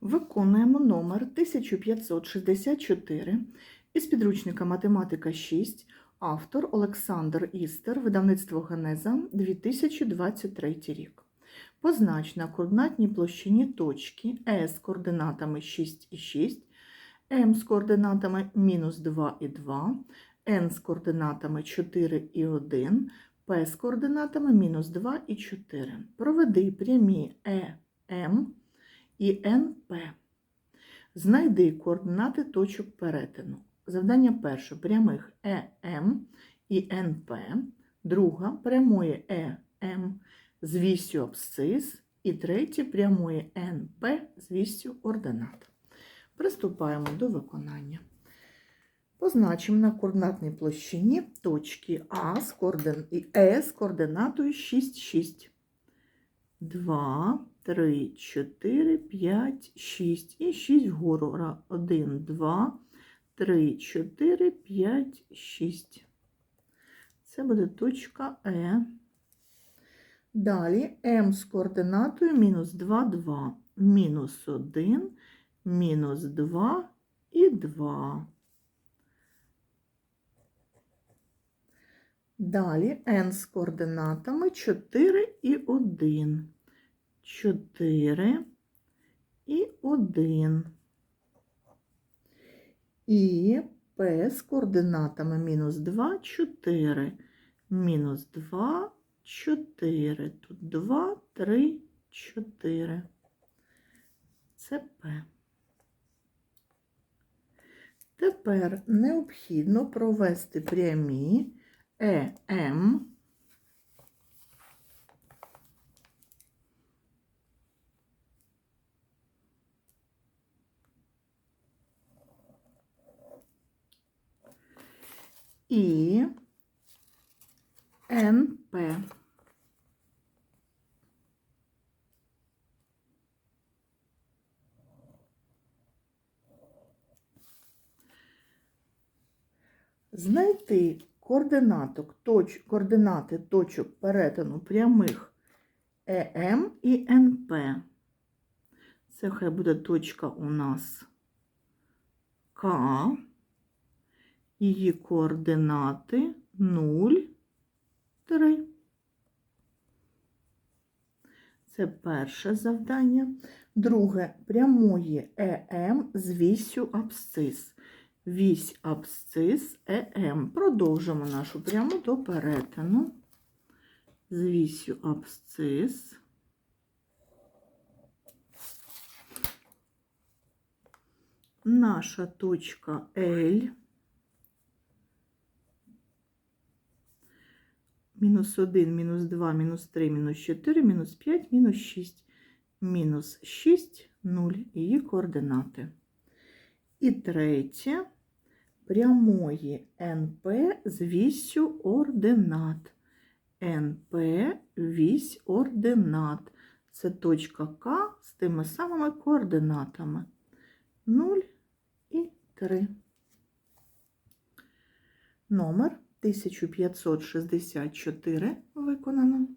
Виконуємо номер 1564 із підручника Математика 6, автор Олександр Істер, видавництво Генеза 2023 рік. Познач на координатній площині точки Е з координатами 6 і 6, М з координатами мінус 2 і 2, Н з координатами 4 і 1, П з координатами мінус 2 і 4. Проведи прямі Е, і НП. Знайди координати точок перетину. Завдання перше прямих ЕМ і НП, друга прямої ЕМ з вісю абсцис, і третє прямої НП з вісю ординат. Приступаємо до виконання. Позначимо на координатній площині точки А з координ... Е з координатою 6, 6. 2, 3, 4, 5, 6. І 6 вгору. 1, 2, 3, 4, 5, 6. Це буде точка Е. Далі М з координатою мінус 2, 2, мінус 1, мінус 2 і 2. Далі n з координатами 4 і 1. 4 і 1. І P з координатами мінус 2, 4. Мінус 2, 4. Тут 2, 3, 4. Це P. Тепер необхідно провести прямі ЕМ і НП. Знайти координаток, точ, координати точок перетину прямих ЕМ і НП. Це хай буде точка у нас К. Її координати 0, 3. Це перше завдання. Друге прямої ЕМ з вісю абсцис. Вісь абсцис ЕМ. Продовжимо нашу пряму до перетину. З вісю абсцис. Наша точка L. Мінус 1, мінус 2, мінус 3, мінус 4, мінус 5, мінус 6. Мінус 6, 0. Її координати. І третє прямої НП з вісю ординат. НП вісь ординат. Це точка К з тими самими координатами 0 і 3. Номер 1564 виконано.